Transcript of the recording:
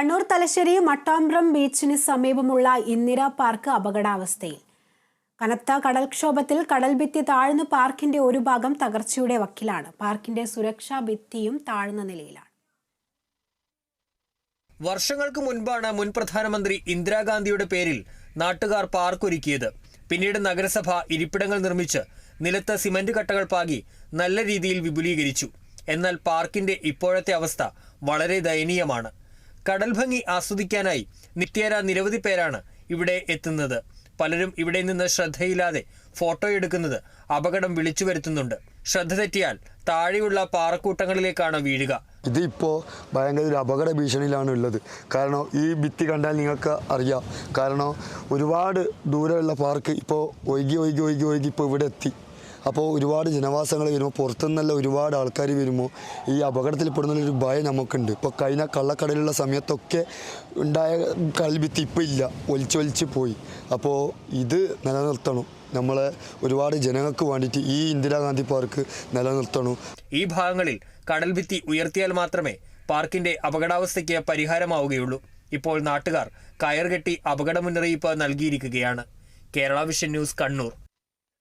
കണ്ണൂർ തലശ്ശേരി മട്ടാമ്പ്രം ബീച്ചിന് സമീപമുള്ള ഇന്ദിര പാർക്ക് അപകടാവസ്ഥയിൽ. കനത്ത കടൽക്ഷോഭത്തിൽ കടൽ ഭിത്തി താഴ്ന്ന പാർക്കിന്റെ ഒരു ഭാഗം തകർച്ചയുടെ വക്കിലാണ്. പാർക്കിന്റെ സുരക്ഷാ ഭിത്തിയും താഴ്ന്ന നിലയിലാണ്. വർഷങ്ങൾക്ക് മുൻപാണ് മുൻ പ്രധാനമന്ത്രി ഇന്ദിരാഗാന്ധിയുടെ പേരിൽ നാട്ടുകാർ പാർക്ക് ഒരുക്കിയത് പിന്നീട് നഗരസഭ ഇരിപ്പിടങ്ങൾ നിർമ്മിച്ച് നിലത്ത് സിമന്റ് കട്ടകൾ പാകി നല്ല രീതിയിൽ വിപുലീകരിച്ചു. എന്നാൽ പാർക്കിന്റെ ഇപ്പോഴത്തെ അവസ്ഥ വളരെ ദയനീയമാണ്. കടൽ ഭംഗി ആസ്വദിക്കാനായി നിത്യേന നിരവധി പേരാണ് ഇവിടെ എത്തുന്നത്. പലരും ഇവിടെ നിന്ന് ശ്രദ്ധയില്ലാതെ ഫോട്ടോ എടുക്കുന്നത് അപകടം വിളിച്ചു വരുത്തുന്നുണ്ട്. ശ്രദ്ധ തെറ്റിയാൽ താഴെയുള്ള പാറക്കൂട്ടങ്ങളിലേക്കാണ് വീഴുക. ഇതിപ്പോൾ ഭയങ്കര ഒരു അപകട ഭീഷണിയിലാണ് ഉള്ളത്. കാരണം ഈ ഭിത്തി കണ്ടാൽ നിങ്ങൾക്ക് അറിയാം. കാരണം ഒരുപാട് ദൂരമുള്ള പാർക്ക് ഇപ്പോൾ ഒഴുകി ഒഴുകി ഒഴുകി ഒഴുകി ഇപ്പോൾ ഇവിടെ എത്തി. അപ്പോൾ ഒരുപാട് ജനവാസങ്ങൾ വരുമ്പോൾ പുറത്തുനിന്നല്ല ഒരുപാട് ആൾക്കാർ വരുമ്പോൾ ഈ അപകടത്തിൽപ്പെടുന്നൊരു ഭയം നമുക്കുണ്ട്. ഇപ്പോൾ കഴിഞ്ഞ കള്ളക്കടലുള്ള സമയത്തൊക്കെ ഉണ്ടായ കൽഭിത്തി ഇപ്പോൾ ഇല്ല ഒലിച്ചൊലിച്ച് പോയി. അപ്പോൾ ഇത് നിലനിർത്തണം. നമ്മളെ ഒരുപാട് ജനങ്ങൾക്ക് വേണ്ടിയിട്ട് ഈ ഇന്ദിരാഗാന്ധി പാർക്ക് നിലനിർത്തണം. ഈ ഭാഗങ്ങളിൽ കടൽ ഭിത്തി ഉയർത്തിയാൽ മാത്രമേ പാർക്കിന്റെ അപകടാവസ്ഥയ്ക്ക് പരിഹാരമാവുകയുള്ളൂ. ഇപ്പോൾ നാട്ടുകാർ കയർ കെട്ടി അപകട മുന്നറിയിപ്പ് നൽകിയിരിക്കുകയാണ്. Kerala vision news Kannur.